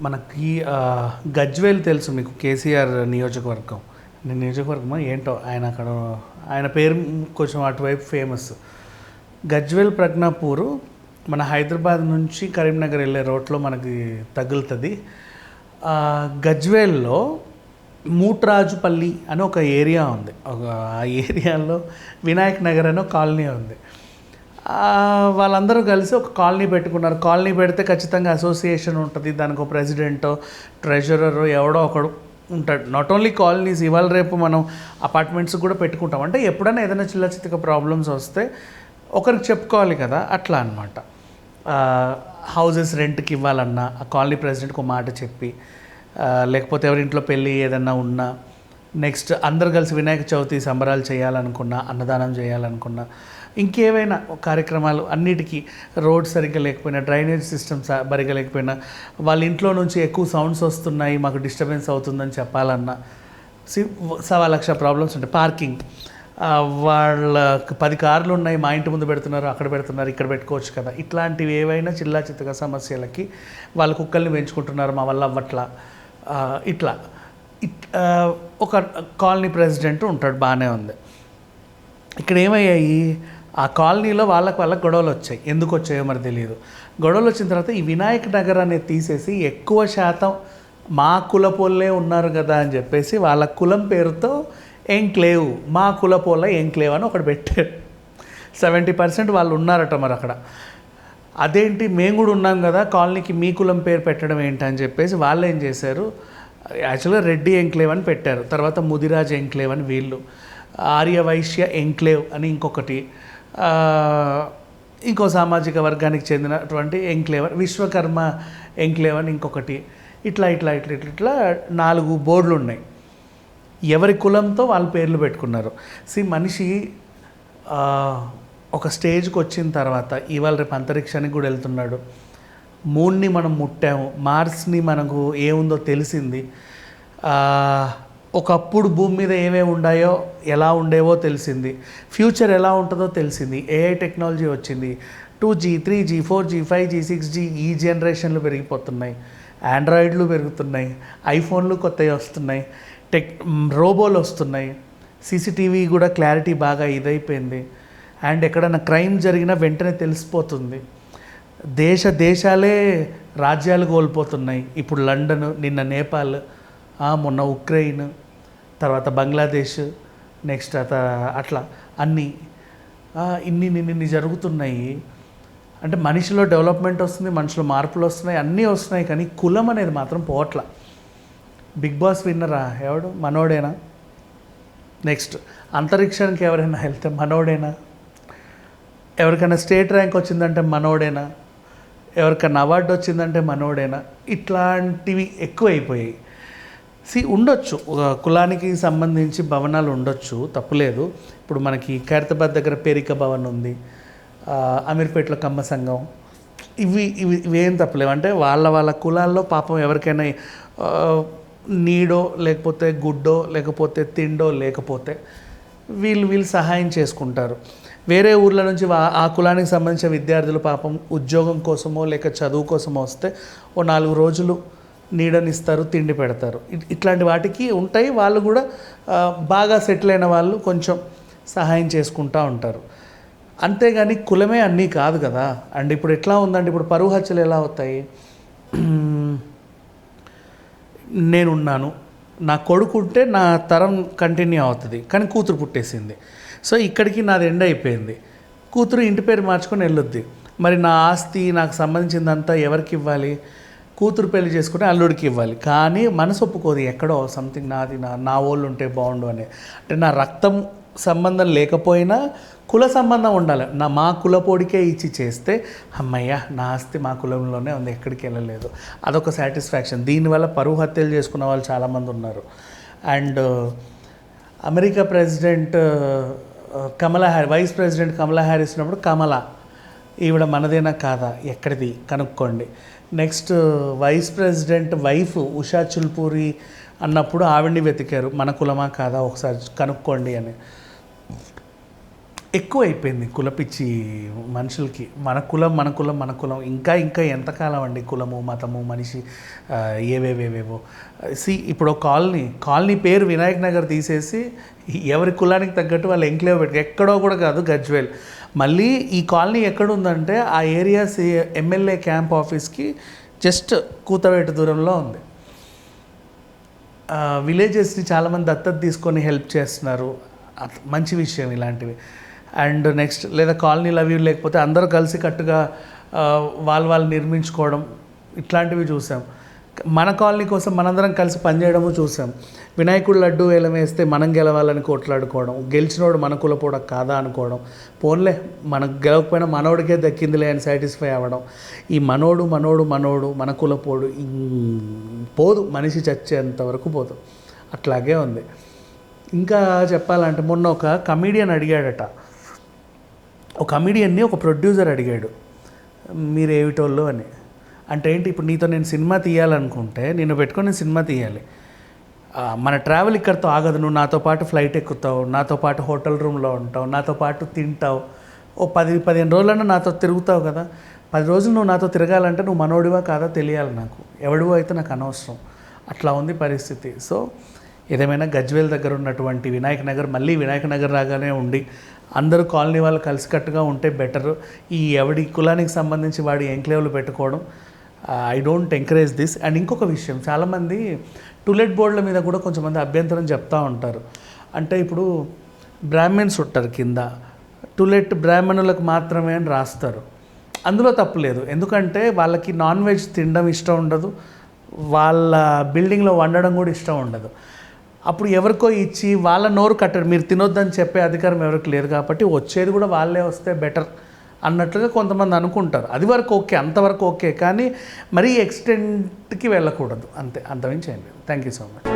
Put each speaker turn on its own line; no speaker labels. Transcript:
మనకి గజ్వేల్ తెలుసు మీకు కేసీఆర్ నియోజకవర్గం. నేను నియోజకవర్గం ఏంటో? ఆయన అక్కడ ఆయన పేరు కొంచెం అటువైపు ఫేమస్ గజ్వేల్ ప్రజ్ఞాపూర్ మన హైదరాబాద్ నుంచి కరీంనగర్ వెళ్ళే రోడ్లో మనకి తగులుతుంది. గజ్వేల్లో మూట్రాజుపల్లి అని ఒక ఏరియా ఉంది. ఒక ఆ ఏరియాలో వినాయక్ నగర్ అని ఒక కాలనీ ఉంది. వాళ్ళందరూ కలిసి ఒక కాలనీ పెట్టుకున్నారు. కాలనీ పెడితే ఖచ్చితంగా అసోసియేషన్ ఉంటుంది. దానికి ఒక ప్రెసిడెంటో ట్రెజరర్ ఎవడో ఒకడు ఉంటాడు. నాట్ ఓన్లీ కాలనీస్ ఇవాళ రేపు మనం అపార్ట్మెంట్స్ కూడా పెట్టుకుంటాం. అంటే ఎప్పుడైనా ఏదైనా చిల్ల చిత్తక ప్రాబ్లమ్స్ వస్తే ఒకరికి చెప్పుకోవాలి కదా. అట్లా అనమాట హౌజెస్ రెంట్కి ఇవ్వాలన్నా ఆ కాలనీ ప్రెసిడెంట్కి ఒక మాట చెప్పి లేకపోతే ఎవరింట్లో పెళ్ళి ఏదన్నా ఉన్నా నెక్స్ట్ అందరు కలిసి వినాయక చవితి సంబరాలు చేయాలనుకున్నా అన్నదానం చేయాలనుకున్నా ఇంకేవైనా కార్యక్రమాలు అన్నిటికీ రోడ్ సరిగ్గా లేకపోయినా డ్రైనేజ్ సిస్టమ్ సరిగ్గా లేకపోయినా వాళ్ళ ఇంట్లో నుంచి ఎక్కువ సౌండ్స్ వస్తున్నాయి మాకు డిస్టర్బెన్స్ అవుతుందని చెప్పాలన్నా సి సవా లక్ష ప్రాబ్లమ్స్ ఉంటాయి. పార్కింగ్. వాళ్ళకి పది కార్లు ఉన్నాయి మా ఇంటి ముందు పెడుతున్నారు అక్కడ పెడుతున్నారు ఇక్కడ పెట్టుకోవచ్చు కదా. ఇట్లాంటివి ఏవైనా చిల్లా చిత్తగా సమస్యలకి వాళ్ళ కుక్కల్ని పెంచుకుంటున్నారు మా వల్ల అవ్వట్లా. ఇట్లా. ఇట్ ఒక కాలనీ ప్రెసిడెంట్ ఉంటాడు బాగానే ఉంది. ఇక్కడ ఏమయ్యాయి? ఆ కాలనీలో వాళ్ళకి వాళ్ళకి గొడవలు వచ్చాయి. ఎందుకు వచ్చాయో మరి తెలియదు గొడవలు వచ్చిన తర్వాత ఈ వినాయక్ నగర్ అనేది తీసేసి ఎక్కువ శాతం మా కులపోళ్ళే ఉన్నారు కదా అని చెప్పేసి వాళ్ళ కులం పేరుతో ఎంక్లేవ్ మా కులపోళ్ళ ఎంక్లేవ్ అని ఒకటి పెట్టారు. సెవెంటీ పర్సెంట్ వాళ్ళు ఉన్నారట మరి అక్కడ. అదేంటి మేము కూడా ఉన్నాం కదా కాలనీకి మీ కులం పేరు పెట్టడం ఏంటి అని చెప్పేసి వాళ్ళు ఏం చేశారు యాక్చువల్గా రెడ్డి ఎంక్లేవ్ అని పెట్టారు. తర్వాత ముదిరాజ్ ఎంక్లేవ్ అని వీళ్ళు. ఆర్యవైశ్య ఎంక్లేవ్ అని ఇంకొకటి. ఇంకో సామాజిక వర్గానికి చెందినటువంటి ఎంక్లేవర్ విశ్వకర్మ ఎంక్లేవర్ ఇంకొకటి. ఇట్లా ఇట్లా ఇట్లా ఇట్లా ఇట్లా నాలుగు బోర్డులు ఉన్నాయి ఎవరి కులంతో వాళ్ళ పేర్లు పెట్టుకున్నారు. సి మనిషి ఒక స్టేజ్కి వచ్చిన తర్వాత ఇవాళ రేపు అంతరిక్షానికి కూడా వెళ్తున్నాడు. మూన్ని మనం ముట్టాము. మార్స్ని మనకు ఏముందో తెలిసింది. ఒకప్పుడు భూమి మీద ఏమేమి ఉన్నాయో ఎలా ఉండేవో తెలిసింది. ఫ్యూచర్ ఎలా ఉంటుందో తెలిసింది. ఏఐ టెక్నాలజీ వచ్చింది. Two G three G four G five G six G ఈ జనరేషన్లు పెరిగిపోతున్నాయి. ఆండ్రాయిడ్లు పెరుగుతున్నాయి. ఐఫోన్లు కొత్తవి వస్తున్నాయి. టెక్ రోబోలు వస్తున్నాయి. సీసీటీవీ కూడా క్లారిటీ బాగా ఇదైపోయింది. అండ్ ఎక్కడైనా క్రైమ్ జరిగినా వెంటనే తెలిసిపోతుంది. దేశ దేశాలే రాజ్యాలు కోల్పోతున్నాయి. ఇప్పుడు లండన్ నిన్న నేపాల్ మొన్న ఉక్రెయిన్ తర్వాత బంగ్లాదేశ్ నెక్స్ట్ అత అట్లా అన్నీ ఇన్ని ఇన్ని జరుగుతున్నాయి. అంటే మనిషిలో డెవలప్మెంట్ వస్తుంది మనిషిలో మార్పులు వస్తున్నాయి అన్నీ వస్తున్నాయి కానీ కులం అనేది మాత్రం పోవట్ల. Big boss విన్నరా? ఎవడు? మనోడేనా? నెక్స్ట్ అంతరిక్షానికి ఎవరైనా వెళ్తే మనోడేనా? ఎవరికైనా స్టేట్ ర్యాంక్ వచ్చిందంటే మనోడేనా? ఎవరికైనా అవార్డు వచ్చిందంటే మనోడేనా? ఇట్లాంటివి ఎక్కువైపోయాయి. సి ఉండొచ్చు. కులానికి సంబంధించి భవనాలు ఉండొచ్చు తప్పులేదు ఇప్పుడు మనకి ఖైరతాబాద్ దగ్గర పేరిక భవన్ ఉంది అమీర్పేటలో కమ్మ సంఘం. ఇవి ఇవి ఇవేం తప్పలేవు అంటే వాళ్ళ వాళ్ళ కులాల్లో పాపం ఎవరికైనా నీడో లేకపోతే గుడ్డో లేకపోతే తిండో లేకపోతే వీళ్ళు వీళ్ళు సహాయం చేసుకుంటారు. వేరే ఊర్ల నుంచి వా- ఆ కులానికి సంబంధించిన విద్యార్థులు పాపం ఉద్యోగం కోసమో లేక చదువు కోసమో వస్తే ఓ నాలుగు రోజులు నీడనిస్తారు తిండి పెడతారు. ఇట్లాంటి వాటికి ఉంటాయి. వాళ్ళు కూడా బాగా సెటిల్ అయిన వాళ్ళు కొంచెం సహాయం చేసుకుంటూ ఉంటారు. అంతేగాని కులమే అన్నీ కాదు కదా. అండ్ ఇప్పుడు ఎట్లా ఉందండి ఇప్పుడు పరువు హత్యలు ఎలా అవుతాయి? నేనున్నాను. నా కొడుకు ఉంటే నా తరం కంటిన్యూ అవుతుంది. కానీ కూతురు పుట్టేసింది. సో ఇక్కడికి నాది ఎండ్ అయిపోయింది. కూతురు ఇంటి పేరు మార్చుకొని వెళ్ళొద్ది. మరి నా ఆస్తి నాకు సంబంధించిందంతా ఎవరికి ఇవ్వాలి? కూతురు పెళ్ళి చేసుకుని అల్లుడికి ఇవ్వాలి. కానీ మనసు ఒప్పుకోదు ఎక్కడో సంథింగ్ నాది నా నా వాళ్ళు ఉంటే బాగుండు అని. అంటే నా రక్తం సంబంధం లేకపోయినా కుల సంబంధం ఉండాలి. నా మా కులపోడికే ఇచ్చి చేస్తే అమ్మయ్య నా ఆస్తి మా కులంలోనే ఉంది ఎక్కడికి వెళ్ళలేదు. అదొక సాటిస్ఫాక్షన్ దీనివల్ల పరువు హత్యలు చేసుకున్న వాళ్ళు చాలామంది ఉన్నారు. And America president Kamala Harris vice president Kamala Harris ఉన్నప్పుడు కమలా ఈవిడ మనదేనా కాదా? ఎక్కడిది? కనుక్కోండి. Next vice president wife Usha చుల్పూరి అన్నప్పుడు ఆవిడ్ని వెతికారు. మన కులమా కాదా? ఒకసారి కనుక్కోండి అని. ఎక్కువ అయిపోయింది కులపిచ్చి మనుషులకి. మన కులం మన కులం మన కులం. ఇంకా ఇంకా ఎంతకాలం అండి కులము మతము మనిషి ఏవేవేవేవో. సి ఇప్పుడు కాలనీ కాలనీ పేరు వినాయక్ నగర్ తీసేసి ఎవరి కులానికి తగ్గట్టు వాళ్ళు ఎంక్లేవ్ పెట్టి ఎక్కడో కూడా కాదు గజ్వేల్. మళ్ళీ ఈ కాలనీ ఎక్కడ ఉందంటే ఆ ఏరియా ఎమ్మెల్యే క్యాంప్ ఆఫీస్కి జస్ట్ కూతవేట దూరంలో ఉంది. విలేజెస్ని చాలామంది దత్తత తీసుకొని హెల్ప్ చేస్తున్నారు. మంచి విషయం ఇలాంటివి. అండ్ నెక్స్ట్ లేదా కాలనీలు అవి లేకపోతే అందరూ కలిసి కట్టుగా వాళ్ళు వాళ్ళు నిర్మించుకోవడం ఇట్లాంటివి చూసాం. మన కాలనీ కోసం మనందరం కలిసి పనిచేయడము చూసాం. వినాయకుడు లడ్డు వేలం వేస్తే మనం గెలవాలని కొట్లాడుకోవడం గెలిచినోడు మన కులపోడ కాదా అనుకోవడం పోన్లే మనకు గెలవకపోయినా మనోడికే దక్కిందిలే అని సాటిస్ఫై అవ్వడం. ఈ మనోడు మనోడు మనోడు మన కులపోడు ఇం- పోదు మనిషి చచ్చేంత వరకు పోదు. అట్లాగే ఉంది. ఇంకా చెప్పాలంటే మొన్న ఒక కమీడియన్ అడిగాడట ఒక కమిడియన్ని ఒక ప్రొడ్యూసర్ అడిగాడు మీరు ఏమిటోళ్ళు అని. అంటే ఏంటి ఇప్పుడు నీతో నేను సినిమా తీయాలనుకుంటే నిన్ను పెట్టుకొని నేను సినిమా తీయాలి. మన ట్రావెల్ ఇక్కడితో ఆగదు నువ్వు నాతో పాటు ఫ్లైట్ ఎక్కుతావు నాతో పాటు హోటల్ రూమ్లో ఉంటావు నాతో పాటు తింటావు. ఓ పది పదిహేను రోజులన్నా నాతో తిరుగుతావు కదా. పది రోజులు నువ్వు నాతో తిరగాలంటే నువ్వు మనోడివా కాదా తెలియాలి నాకు. ఎవడివో అయితే నాకు అనవసరం. అట్లా ఉంది పరిస్థితి. సో ఏదేమైనా గజ్వేల్ దగ్గర ఉన్నటువంటి వినాయక నగర్ మళ్ళీ వినాయక నగర్ రాగానే ఉండి అందరూ కాలనీ వాళ్ళు కలిసికట్టుగా ఉంటే బెటర్ ఈ ఎవడి కులానికి సంబంధించి వాడి ఎంక్లేవ్లు పెట్టుకోవడం I don't encourage this and ఇంకొక విషయం చాలామంది టూలెట్ బోర్డుల మీద కూడా కొంచెంమంది అభ్యంతరం చెప్తూ ఉంటారు. అంటే ఇప్పుడు బ్రాహ్మణ్స్ ఉంటారు కింద టూలెట్ బ్రాహ్మణులకు మాత్రమే అని రాస్తారు. అందులో తప్పు లేదు. ఎందుకంటే వాళ్ళకి నాన్ వెజ్ తినడం ఇష్టం ఉండదు. వాళ్ళ బిల్డింగ్లో వండడం కూడా ఇష్టం ఉండదు. అప్పుడు ఎవరికో ఇచ్చి వాళ్ళ నోరు కట్టరు. మీరు తినొద్దని చెప్పే అధికారం ఎవరికి లేదు కాబట్టి వచ్చేది కూడా వాళ్ళే వస్తే బెటర్ అన్నట్లుగా కొంతమంది అనుకుంటారు. అది వరకు ఓకే అంతవరకు ఓకే కానీ మరీ ఎక్స్టెంట్కి వెళ్ళకూడదు. అంతే అంతమించి చేయండి థ్యాంక్ యూ సో మచ్